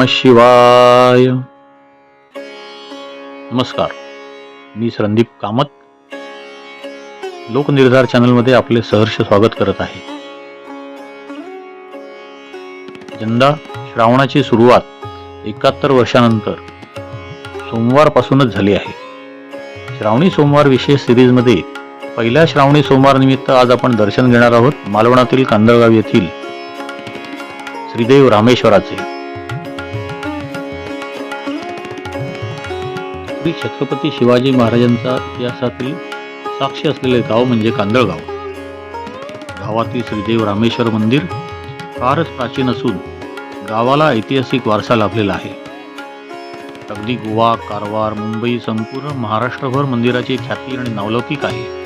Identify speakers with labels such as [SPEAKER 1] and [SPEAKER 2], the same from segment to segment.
[SPEAKER 1] नम शिवाय। नमस्कार मी संदीप कामत. लोकनिर्धार चॅनलमध्ये आपले सहर्ष स्वागत करत आहे. यंदा श्रावणाची सुरुवात एकाहत्तर वर्षानंतर सोमवारपासूनच झाली आहे. श्रावणी सोमवार विशेष सिरीजमध्ये पहिल्या श्रावणी सोमवार निमित्त आज आपण दर्शन घेणार आहोत मालवणातील कांदळगाव येथील श्रीदेव रामेश्वराचे. श्री छत्रपती शिवाजी महाराजांचा इतिहासातील साक्षी असलेले गाव म्हणजे कांदळगाव. गावातील श्रीदेव रामेश्वर मंदिर फारच प्राचीन असून गावाला ऐतिहासिक वारसा लाभलेला आहे. अगदी गोवा कारवार मुंबई संपूर्ण महाराष्ट्रभर मंदिराची ख्याती आणि नावलौकिक आहे.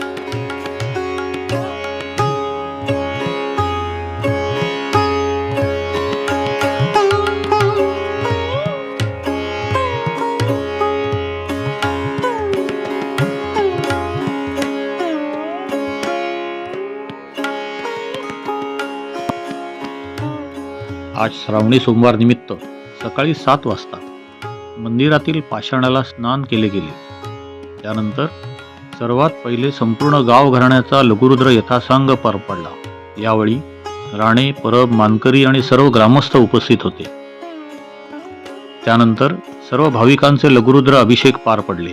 [SPEAKER 1] आज श्रावणी सोमवार निमित्त सकाळी सात वाजता मंदिरातील पाषाणाला स्नान केले गेले. त्यानंतर सर्वात पहिले संपूर्ण गाव घराण्याचा लघुरुद्र यथासांग पार पडला. यावेळी राणे परब मानकरी आणि सर्व ग्रामस्थ उपस्थित होते. त्यानंतर सर्व भाविकांचे लघुरुद्र अभिषेक पार पडले.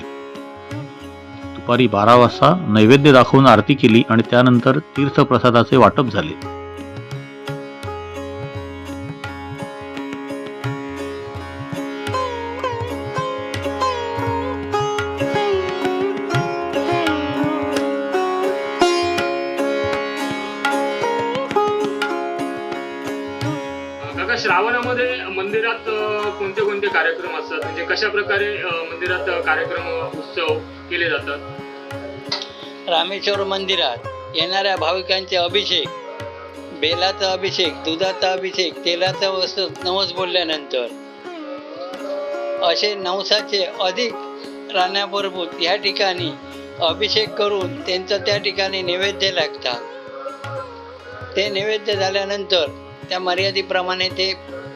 [SPEAKER 1] दुपारी बारा वाजता नैवेद्य दाखवून आरती केली आणि त्यानंतर तीर्थप्रसादाचे वाटप झाले.
[SPEAKER 2] मंदिरात कोणते कोणते कार्यक्रम असतात? म्हणजे कशा प्रकारे मंदिरात कार्यक्रम उत्सव केले जातात?
[SPEAKER 3] रामेश्वर मंदिरात येणाऱ्या भाविकांचे अभिषेक बेलाचा अभिषेक दुधाचा अभिषेक तेलाचा वस्तू नवस बोलल्यानंतर. असे नवसाचे अधिक राण्याप्रभूत या ठिकाणी अभिषेक करून त्यांचा त्या ठिकाणी नैवेद्य लागतात. ते नैवेद्य झाल्यानंतर त्या मर्यादेप्रमाणे ते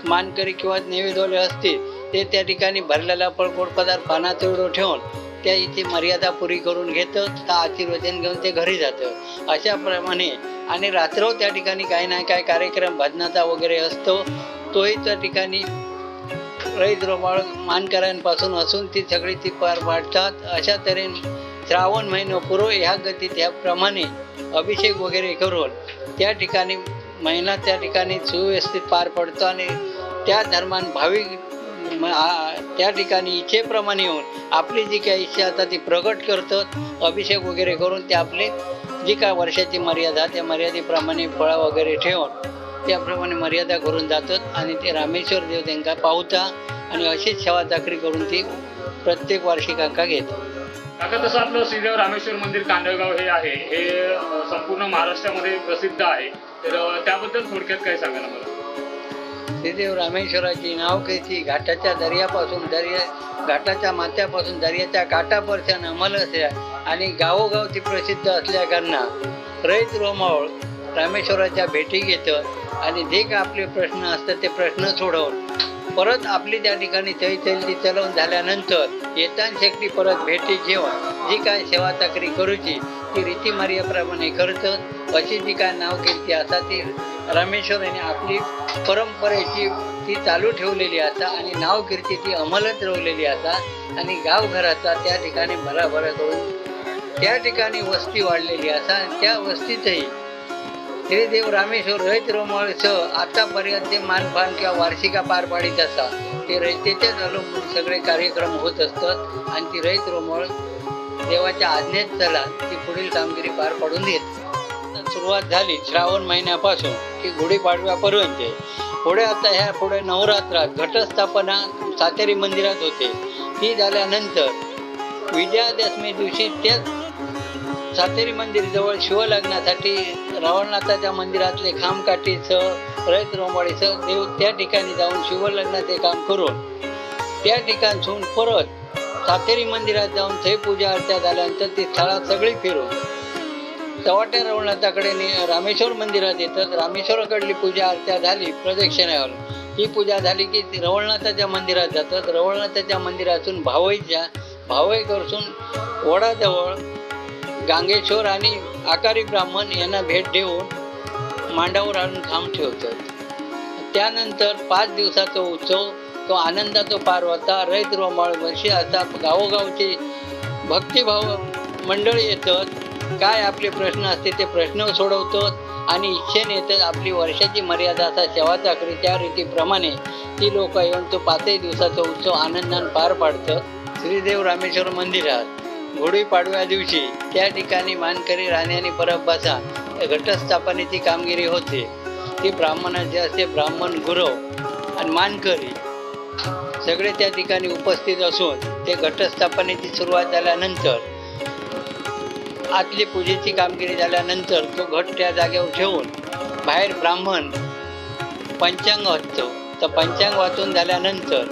[SPEAKER 3] मानकरी किंवा नेवेदोले असतील ते त्या ठिकाणी भरलेला गोड पदार्थ पाना तेवढं ठेवून त्या इथे मर्यादा पुरी करून घेतं तर आशीर्वचन घेऊन ते घरी जातं. अशाप्रमाणे आणि रात्र त्या ठिकाणी काही ना काही कार्यक्रम भजनाचा वगैरे असतो. तोही त्या ठिकाणी रईत रोमाळ मानकऱ्यांपासून असून ती सगळी ती पार पाडतात. अशा तऱ्हेने श्रावण महिना पूर्व ह्या गतीत ह्याप्रमाणे अभिषेक वगैरे करून त्या ठिकाणी महिना त्या ठिकाणी सुव्यवस्थित पार पडतो आणि त्या धर्मान भाविक म- त्या ठिकाणी इच्छेप्रमाणे येऊन आपली जी काही इच्छा असतात ती प्रगट करतात. अभिषेक वगैरे करून ते आपले जी काय वर्षाची मर्यादा त्या मर्यादेप्रमाणे फळं वगैरे ठेवून त्याप्रमाणे मर्यादा करून जातात आणि ते रामेश्वर देव त्यांना पावता आणि अशीच सेवा चाकरी करून ती प्रत्येक वार्षिकांका घेतात.
[SPEAKER 2] काका तसं आपलं श्रीदेव रामेश्वर मंदिर कांदळगाव हे आहे. हे संपूर्ण महाराष्ट्रामध्ये प्रसिद्ध आहे. तर त्याबद्दल थोडक्यात काय सांगा मला
[SPEAKER 3] श्रीदेव रामेश्वराची नावकेची घाटाच्या दर्यापासून दर्या घाटाच्या माथ्यापासून दर्याच्या काठापर्यंत अंमल असल्या आणि गावोगाव ती प्रसिद्ध असल्याकारणानं रईत रोमावळ रामेश्वराच्या भेटी घेतं आणि जे काय आपले प्रश्न असतात ते प्रश्न सोडवून परत आपली त्या ठिकाणी चैतन्य चलवून झाल्यानंतर येताना शेकटी परत भेटी घेऊन जी काय सेवा चाकरी करूची ती रीतीमार्याप्रमाणे करतात अशी जी काय नाव केली ती असा ती रामेश्वर यांनी आपली परंपरेची ती चालू ठेवलेली आता आणि नाव कीर्ती ती अंमलात ठेवलेली आता आणि गावघराचा त्या ठिकाणी भराभरा करून त्या ठिकाणी वस्ती वाढलेली असा आणि त्या वस्तीतही श्रीदेव रामेश्वर रहित रोमाळसह आतापर्यंत ते मानपान किंवा वार्षिका पार पाडित असा. ते रयतेच्याच अवलंबून सगळे कार्यक्रम होत असतात आणि ती रहित रोमळ देवाच्या आज्ञेत चला ती पुढील कामगिरी पार पाडून देत. सुरुवात झाली. श्रावण महिन्यापासून की गुढीपाडव्यापर्यंत पुढे आता ह्या पुढे नवरात्रात घटस्थापना सातेरी मंदिरात होते. ती झाल्यानंतर विजयादशमी दिवशी त्याच सातेरी मंदिर जवळ शिवलग्नासाठी रावणनाथाच्या मंदिरातले खांबकाठीचं रयत रोमाडीसह देव त्या ठिकाणी जाऊन शिवलग्नाचे काम करून त्या ठिकाणसून परत सातेरी मंदिरात जाऊन थै पूजा अर्चा झाल्यानंतर ती स्थळात सगळी फिरून तवाटे रवळनाथाकडे रामेश्वर मंदिरात येतात रामेश्वराकडली पूजा अर्चा झाली प्रदक्षिणेवर ही पूजा झाली की रवळनाथाच्या मंदिरात जातात. रवळनाथाच्या मंदिरातून भावईच्या भावईकडसून वडाजवळ गांगेश्वर आणि आकारी ब्राह्मण यांना भेट देऊन मांडावर आणून थांब ठेवतात. त्यानंतर पाच दिवसाचा उत्सव तो आनंदाचा पार होता रैत रोमाळ वर्षी असा गावोगावचे भक्तिभाव मंडळ येतात. काय आपले प्रश्न असते ते प्रश्न सोडवतो आणि इच्छेने तर आपली वर्षाची मर्यादा असा सेवा चाकरी त्या रीतीप्रमाणे ती लोक येऊन तो पाचही दिवसाचा उत्सव आनंदाने पार पाडतं. श्रीदेव रामेश्वर मंदिरात गुढीपाडव्या दिवशी त्या ठिकाणी मानकरी राहण्याने परत घटस्थापनेची कामगिरी होते. ती ब्राह्मणाची असते ब्राह्मण गुरव आणि मानकरी. सगळे त्या ठिकाणी उपस्थित असून ते घटस्थापनेची सुरुवात झाल्यानंतर आतली पूजेची कामगिरी झाल्यानंतर तो घट त्या जागेवर ठेवून बाहेर ब्राह्मण पंचांग वाचतो तर पंचांग वाचून झाल्यानंतर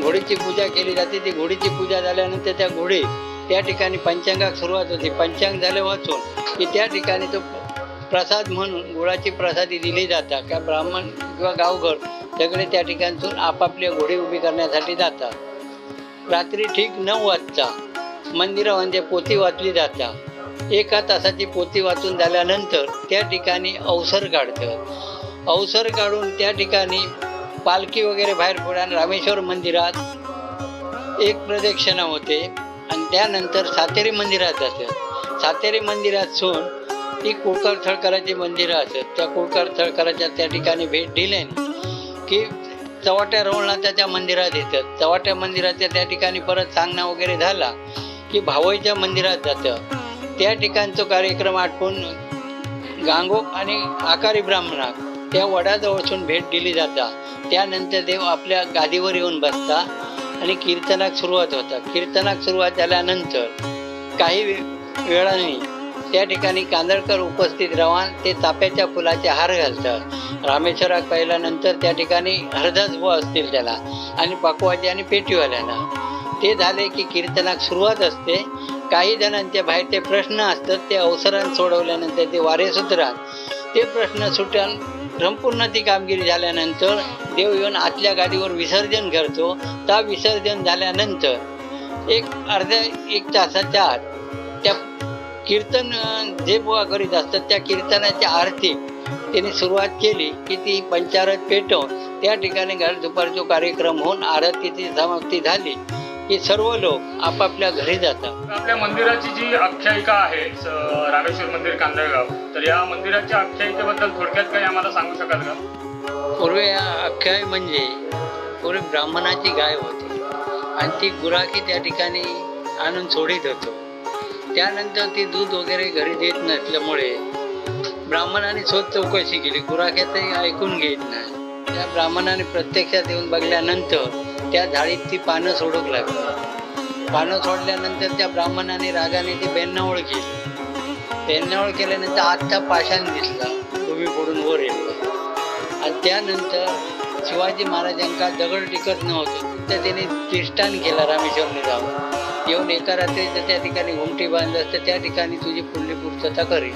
[SPEAKER 3] घोडीची पूजा केली जाते. ती घोडीची पूजा झाल्यानंतर त्या घोडी त्या ठिकाणी पंचांगाक सुरुवात होते. पंचांग झाले वाचून की त्या ठिकाणी तो प्रसाद म्हणून गुळाची प्रसादी दिली जातात. का ब्राह्मण किंवा गावघर सगळे त्या ठिकाणतून आपापल्या घोडी उभी करण्यासाठी जातात. रात्री ठीक नऊ वाजता मंदिरामध्ये म्हणजे पोथी वाचली जातात. एका तासाची पोथी वाचून झाल्यानंतर त्या ठिकाणी अवसर काढतं अवसर काढून त्या ठिकाणी पालखी वगैरे बाहेर पडून रामेश्वर मंदिरात एक प्रदक्षिणा होते आणि त्यानंतर सातेरी मंदिरात जातात सातेरी मंदिरात सून ती कुळकर थळकराची मंदिरं असत त्या कुळकर थळकराच्या त्या ठिकाणी भेट दिल्याने की चवाट्या रवळनाथाच्या मंदिरात येतात. चवाट्या मंदिराच्या त्या ठिकाणी परत सांगणं वगैरे झाला. की भावईच्या मंदिरात जातं. त्या ठिकाणचं कार्यक्रम आटपून गांगोप आणि आकारी ब्राह्मणाक त्या वडाजवळसून भेट दिली जाता. त्यानंतर देव आपल्या गादीवर येऊन बसता आणि कीर्तनाक सुरुवात होता. कीर्तनाक सुरुवात झाल्यानंतर काही वेळाने त्या ठिकाणी कांदळकर उपस्थित रवान ते चाप्याच्या फुलाचे हार घालतात. रामेश्वराक पाहिल्यानंतर त्या ठिकाणी हरदास बुवा असतील त्याला आणि पाकवाजी आणि पेटीवाल्यांना. ते झाले की कीर्तनाक सुरुवात असते. काही जणांचे बाहेर ते प्रश्न असतात ते अवसरान सोडवल्यानंतर ते वारे सुधरात ते प्रश्न सुटून संपूर्ण ती कामगिरी झाल्यानंतर देव येऊन आतल्या गादीवर विसर्जन करतो. त्या विसर्जन झाल्यानंतर एक अर्ध्या एक तासाच्या आत त्या कीर्तन जे बुवा करीत असतात त्या कीर्तनाची आरती त्यांनी सुरुवात केली की ती पंचारत पेटवून त्या ठिकाणी घर दुपारचा कार्यक्रम होऊन आरतीची समाप्ती झाली. की सर्व लोक आपापल्या घरी जातात.
[SPEAKER 2] आपल्या मंदिराची जी आख्यायिका आहे स- रामेश्वर मंदिर कांदळगाव तर या मंदिराच्या आख्यायिकेबद्दल थोडक्यात काही आम्हाला सांगू शकाल का?
[SPEAKER 3] पूर्वी अख्याय म्हणजे पूर्वी ब्राह्मणाची गाय होती. आणि ती गुराखी त्या ठिकाणी आणून सोडित होतो. त्यानंतर ती दूध वगैरे घरी देत नसल्यामुळे ब्राह्मणाने शोध चौकशी केली. गुराख्याचंही ऐकून घेत नाही. त्या ब्राह्मणाने प्रत्यक्षात येऊन बघल्यानंतर त्या झाडीत ती पानं सोडूक लागली पानं सोडल्यानंतर त्या ब्राह्मणाने रागाने ती बेन्नावळ केली बेन्नावळ केल्यानंतर आत्ता पाषाण दिसला. उभी पडून वर येतो. आणि त्यानंतर शिवाजी महाराजांका दगड टिकत नव्हतं. तर त्याने तिष्ठान केला रामेश्वरने जाऊन. येऊन एका रात्रीचं त्या ठिकाणी घुमटी बांधलं असतं. त्या ठिकाणी तुझी पुढली पूर्तता करेल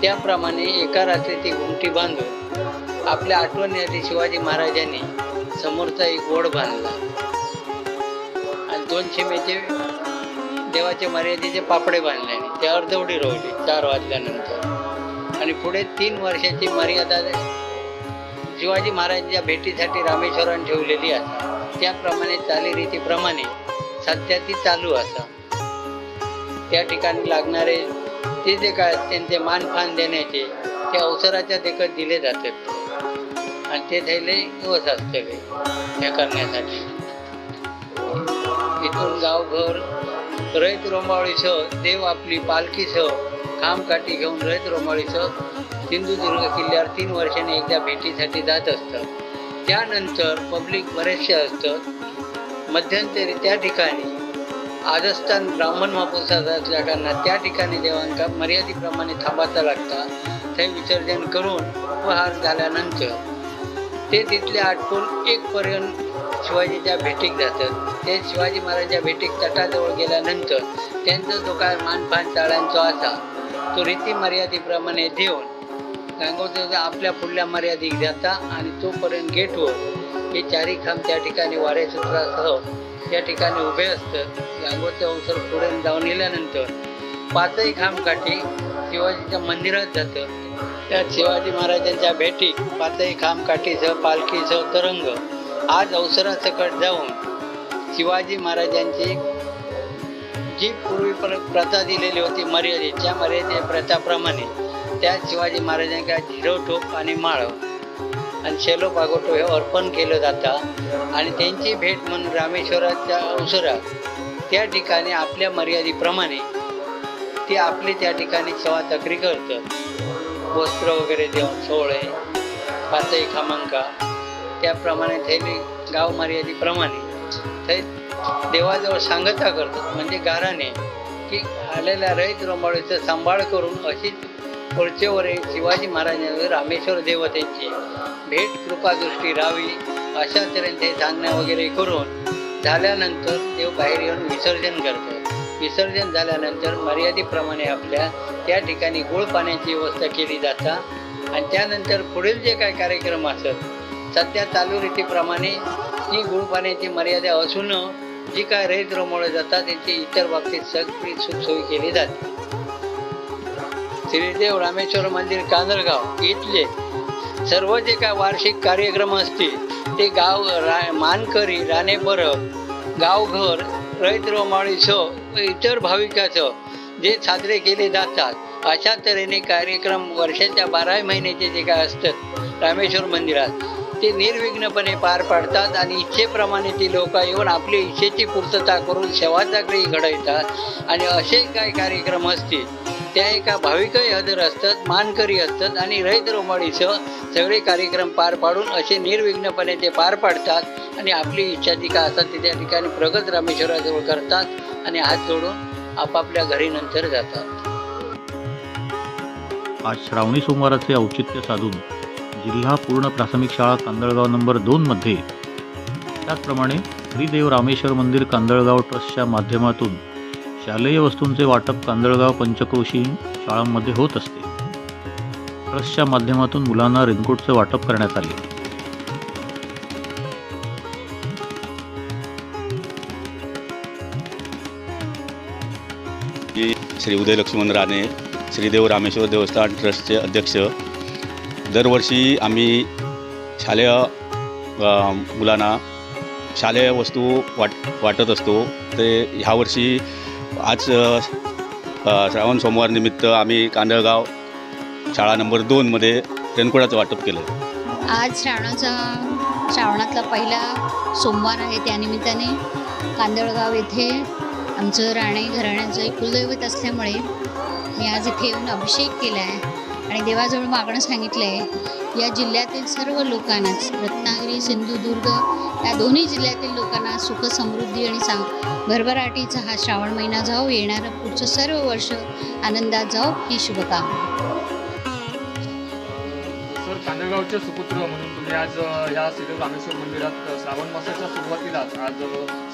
[SPEAKER 3] त्याप्रमाणे एका रात्री ती घुमटी बांधून आपल्या आठवणीसाठी शिवाजी महाराजांनी समोरचा एक ओढ बांधला. आणि दोन शिमेचे देवाचे मर्यादेचे पापडे बांधले आणि ते अर्धवडी रोवली चार वाजल्यानंतर. आणि पुढे तीन वर्षाची मर्यादा शिवाजी महाराजांच्या भेटीसाठी रामेश्वरान ठेवलेली असा. त्याप्रमाणे चालीरीतीप्रमाणे सध्या ती चालू असा. त्या ठिकाणी लागणारे ते जे काय त्यांचे मानफान देण्याचे ते अवसराच्या देखत दिले जातात. आणि ते त्याला दिवस असते हे करण्यासाठी. इथून गावघर रयत रोमावळीसह देव आपली पालखीसह खामकाठी घेऊन रयत रोमावळीसह सिंधुदुर्ग किल्ल्यावर तीन वर्षांनी एकदा भेटीसाठी जात असतं. त्यानंतर पब्लिक बरेचसे असतं. मध्यंतरी त्या ठिकाणी आजस्थान ब्राह्मण महापुरुषात असल्या त्या ठिकाणी देवांका मर्यादेप्रमाणे थांबायचा लागता ते विसर्जन करून उपहार झाल्यानंतर ते तिथले आटपून एकपर्यंत शिवाजीच्या भेटीक जातात. ते शिवाजी महाराजांच्या भेटीक तटाजवळ गेल्यानंतर त्यांचा जो काय मानपान चाळांचो असा तो रीती मर्यादेप्रमाणे देऊन गांगोत्री आपल्या पुढल्या मर्यादिक जाता आणि तोपर्यंत गेटवर हे चारी खांब त्या ठिकाणी वारेसूत्रासह त्या ठिकाणी उभे असतात. गांगोचे अवसर पुढे जाऊन गेल्यानंतर पाचही खांबकाठी शिवाजीच्या मंदिरात जातं. त्यात शिवाजी महाराजांच्या भेटी पाचही खांबकाठीसह पालखीसह तरंग आज अवसरासकट जाऊन शिवाजी महाराजांची जी पूर्वी प्र प्रथा दिलेली होती मर्यादित ज्या मर्यादे प्रथाप्रमाणे त्या शिवाजी महाराजांच्या झिरोटोप आणि माळ आणि शेलो पागोटो हे अर्पण केलं जातं. आणि त्यांची भेट म्हणून रामेश्वराच्या अवसरात त्या ठिकाणी आपल्या मर्यादेप्रमाणे ते आपली त्या ठिकाणी सेवा तक्री करतं वस्त्र वगैरे देऊन सोहळे पाचही खामांका त्याप्रमाणे थैली गाव मर्यादेप्रमाणे. थै देवाजवळ सांगता करतात म्हणजे गाराने की आलेल्या रहित रोंबाळीचा सांभाळ करून अशीच पुढचेवर शिवाजी महाराजांवर रामेश्वर देवतेची भेट कृपादृष्टी राहावी अशा तऱ्हेने ते सांगण्या वगैरे करून झाल्यानंतर देव बाहेर येऊन विसर्जन करतात. विसर्जन झाल्यानंतर मर्यादेप्रमाणे आपल्या त्या ठिकाणी गुळ पाण्याची व्यवस्था केली जाता. आणि त्यानंतर पुढील जे काय कार्यक्रम असत सध्या चालू रीतीप्रमाणे ही गुळ पाण्याची मर्यादा असून जी काय रहित रोमवळे जातात त्यांची इतर बाबतीत सगळी सुखसोयी केली जाते. श्रीदेव रामेश्वर मंदिर कांदळगाव इथले सर्व जे काय वार्षिक कार्यक्रम असतील ते गाव रा मानकरी राणे गावघर रहित रोमाळीसह व इतर भाविकाचं जे साजरे केले जातात अशा तऱ्हेने कार्यक्रम वर्षाच्या बाराही महिन्याचे जे काय असतात रामेश्वर मंदिरात ते निर्विघ्नपणे पार पाडतात आणि इच्छेप्रमाणे ती लोक येऊन आपली इच्छेची पूर्तता करून सेवाचाकरी घडवतात आणि असे काय कार्यक्रम असतील त्या एका भाविकही हजर असतात मानकरी असतात आणि रहित रोमाडीसह सगळे कार्यक्रम पार पाडून असे निर्विघ्नपणे ते पार पाडतात आणि आपली इच्छा जी का असतात ते त्या ठिकाणी प्रगत रामेश्वराजवळ करतात. आणि हात जोडून आपापल्या घरी नंतर जातात.
[SPEAKER 1] आज श्रावणी सोमवाराचे औचित्य साधून जिल्हा पूर्ण प्राथमिक शाळा कांदळगाव नंबर दोनमध्ये त्याचप्रमाणे श्रीदेव रामेश्वर मंदिर कांदळगाव ट्रस्टच्या माध्यमातून शालेय वस्तूंचे वाटप कांदळगाव पंचक्रोशी शाळांमध्ये होत असते. ट्रस्टच्या माध्यमातून मुलांना रेनकोटचे वाटप करण्यात आले.
[SPEAKER 4] श्री उदय लक्ष्मण राणे श्रीदेव रामेश्वर देवस्थान ट्रस्टचे अध्यक्ष. दरवर्षी आम्ही शालेय मुलांना शालेय वस्तू वाट वाटत असतो. ते ह्यावर्षी आज श्रावण सोमवार निमित्त आम्ही कांदळगाव शाळा नंबर दोनमध्ये रेनकोटाचं वाटप केलं.
[SPEAKER 5] आज श्रावणाचा श्रावणातला पहिला सोमवार आहे त्यानिमित्ताने कांदळगाव येथे आमचं राणे घराण्याचं एक कुलदैवत असल्यामुळे मी आज इथे येऊन अभिषेक केला आहे. आणि देवाजवळ मागणं सांगितलं आहे या जिल्ह्यातील सर्व लोकांनाच रत्नागिरी सिंधुदुर्ग या दोन्ही जिल्ह्यातील लोकांना सुख समृद्धी आणि सा भरभराटीचा हा श्रावण महिना जाओ येणारं पुढचं सर्व वर्ष आनंदात जाओ ही शुभकामना.
[SPEAKER 2] सर सुपुत्र म्हणून तुम्ही आज या श्री रामेश्वर मंदिरात श्रावण मासाच्या सुरुवातीलाच आज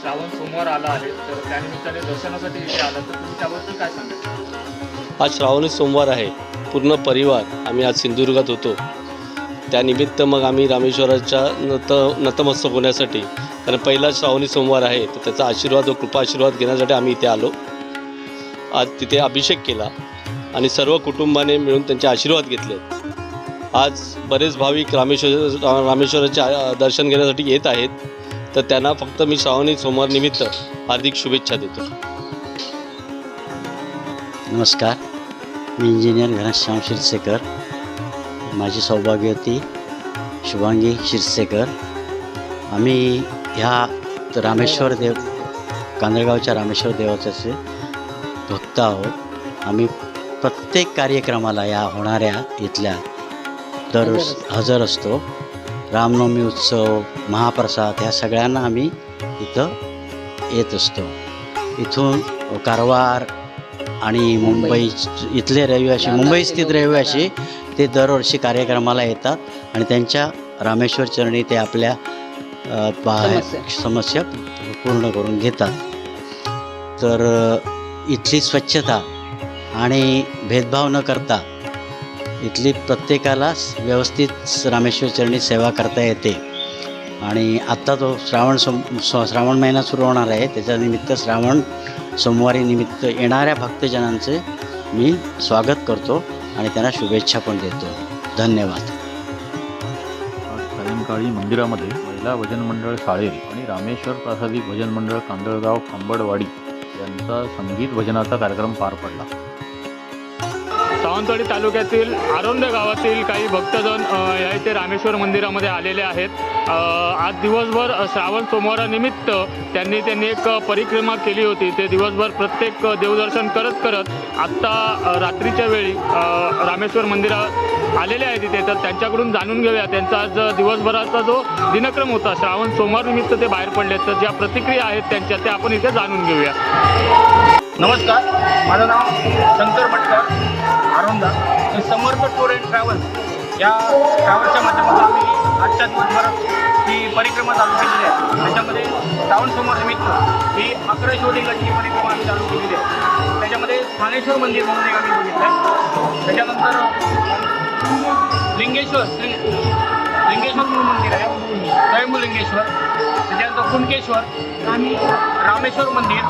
[SPEAKER 2] श्रावण सोमवार आला आहे. तर त्यानिमित्ताने दर्शनासाठी इथे आला तर तुम्ही त्याबद्दल काय सांगा
[SPEAKER 6] आज श्रावणी सोमवार आहे. पूर्ण परिवार आम्ही आज सिंधुदुर्गात होतो. त्यानिमित्त मग आम्ही रामेश्वराच्या नत नतमस्तक होण्यासाठी कारण पहिला श्रावणी सोमवार आहे तर त्याचा आशीर्वाद व कृपा आशीर्वाद घेण्यासाठी आम्ही इथे आलो. आज तिथे अभिषेक केला आणि सर्व कुटुंबाने मिळून त्यांचे आशीर्वाद घेतले. आज बरेच भाविक रामेश्वर रामेश्वराचे दर्शन घेण्यासाठी येत आहेत. तर त्यांना फक्त मी श्रावणी सोमवार निमित्त हार्दिक शुभेच्छा देतो.
[SPEAKER 7] नमस्कार. मी इंजिनियर घनश्याम शिरसेकर. माझी सौभाग्य होती शुभांगी शिरसेकर. आम्ही ह्या रामेश्वर देव कांदळगावच्या रामेश्वर देवाचे भक्त आहोत. आम्ही प्रत्येक कार्यक्रमाला या होणाऱ्या इथल्या दर हजर असतो. रामनवमी उत्सव महाप्रसाद ह्या सगळ्यांना आम्ही इथं येत असतो. इथून कारवार आणि मुंबई इथले रहिवासी मुंबई स्थित रहिवासी ते दरवर्षी कार्यक्रमाला येतात आणि त्यांच्या रामेश्वर चरणी ते आपल्या समस्या. पूर्ण करून घेतात. तर इथली स्वच्छता आणि भेदभाव न करता इथली प्रत्येकाला व्यवस्थित रामेश्वर चरणी सेवा करता येते. आणि आत्ता तो श्रावण सोम स- श्रावण महिना सुरू होणार आहे. त्याच्या निमित्त श्रावण सोमवारी निमित्त येणाऱ्या भक्तजनांचे मी स्वागत करतो आणि त्यांना शुभेच्छा पण देतो. धन्यवाद.
[SPEAKER 1] सायंकाळी मंदिरामध्ये महिला भजन मंडळ साळेल आणि रामेश्वर प्रासादिक भजन मंडळ कांदळगाव खांबडवाडी यांचा संगीत भजनाचा कार्यक्रम पार पडला.
[SPEAKER 2] सावंतवाडी तालुक्यातील आरोंद गावातील काही भक्तजण या इथे रामेश्वर मंदिरामध्ये आलेले आहेत. आज दिवसभर श्रावण सोमवारानिमित्त त्यांनी त्यांनी एक परिक्रमा केली होती. ते दिवसभर प्रत्येक देवदर्शन करत करत आत्ता रात्रीच्या वेळी रामेश्वर मंदिरात आलेले आहेत तिथे तर त्यांच्याकडून जाणून घेऊया. त्यांचा आज दिवसभराचा जो दिनक्रम होता श्रावण सोमवारनिमित्त ते बाहेर पडले तर ज्या प्रतिक्रिया आहेत त्यांच्या त्या आपण इथे जाणून घेऊया.
[SPEAKER 8] नमस्कार. माझं नाव शंकर भटकर आरोंदा तर समर्थ टूर अँड ट्रॅव्हल या ट्रॅव्हलच्या माध्यमातून आम्ही आजच्या दिवसभरात ही परिक्रमा चालू केलेली आहे. त्याच्यामध्ये श्रावण सोमवार निमित्त ही अकरा शिवलिंगाची परिक्रमा आम्ही चालू केलेली आहे. त्याच्यामध्ये स्थानेश्वर मंदिर म्हणून एक आम्ही बघितलं आहे. त्याच्यानंतर लिंगेश्वर लिंगेश्वर म्हणून मंदिर आहे. स्वयंभूलिंगेश्वर त्याच्यानंतर कुणकेश्वर आणि रामेश्वर मंदिर.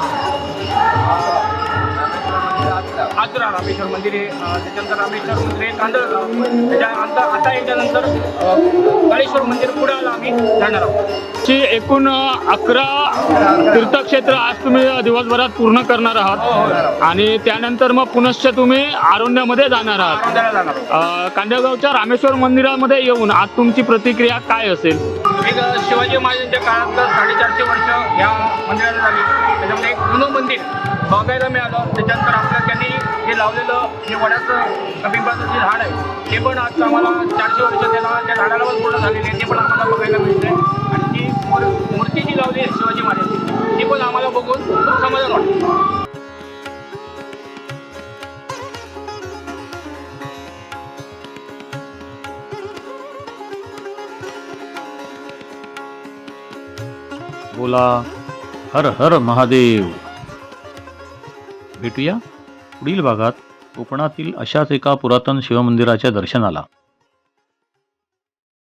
[SPEAKER 8] आजरा रामेश्वर मंदिर आहे त्याच्यानंतर रामेश्वर मंदिर आहे त्याच्यानंतर आता याच्यानंतर काळेश्वर मंदिर आम्ही जाणार आहोत.
[SPEAKER 2] ची एकूण अकरा तीर्थक्षेत्र आज तुम्ही दिवसभरात पूर्ण करणार आहात. आणि त्यानंतर मग पुनश्च तुम्ही आरोण्यामध्ये जाणार आहात. कांदळगावच्या रामेश्वर मंदिरामध्ये येऊन आज तुमची प्रतिक्रिया काय असेल?
[SPEAKER 8] एक शिवाजी महाराजांच्या काळातलं साडेचारशे वर्ष या मंदिराला झाली. त्याच्यामध्ये एक जुनं मंदिर बघायला मिळालं. त्याच्यानंतर आपलं त्यांनी जे लावलेलं जे वड्याचं पिंपळाचं जे झाड आहे ते पण आज आम्हाला चारशे वर्ष त्याला त्या झाडाला पण पूर्ण झालेली आहे ते पण आम्हाला बघायला मिळते आणि ती मूर्ती जी लावली आहे शिवाजी महाराजांची ती पण आम्हाला बघून खूप समाधान वाटतं.
[SPEAKER 1] बोला हर हर महादेव. भेटूया पुढील भागात कोकणातील अशाच एका पुरातन शिवमंदिराच्या दर्शनाला.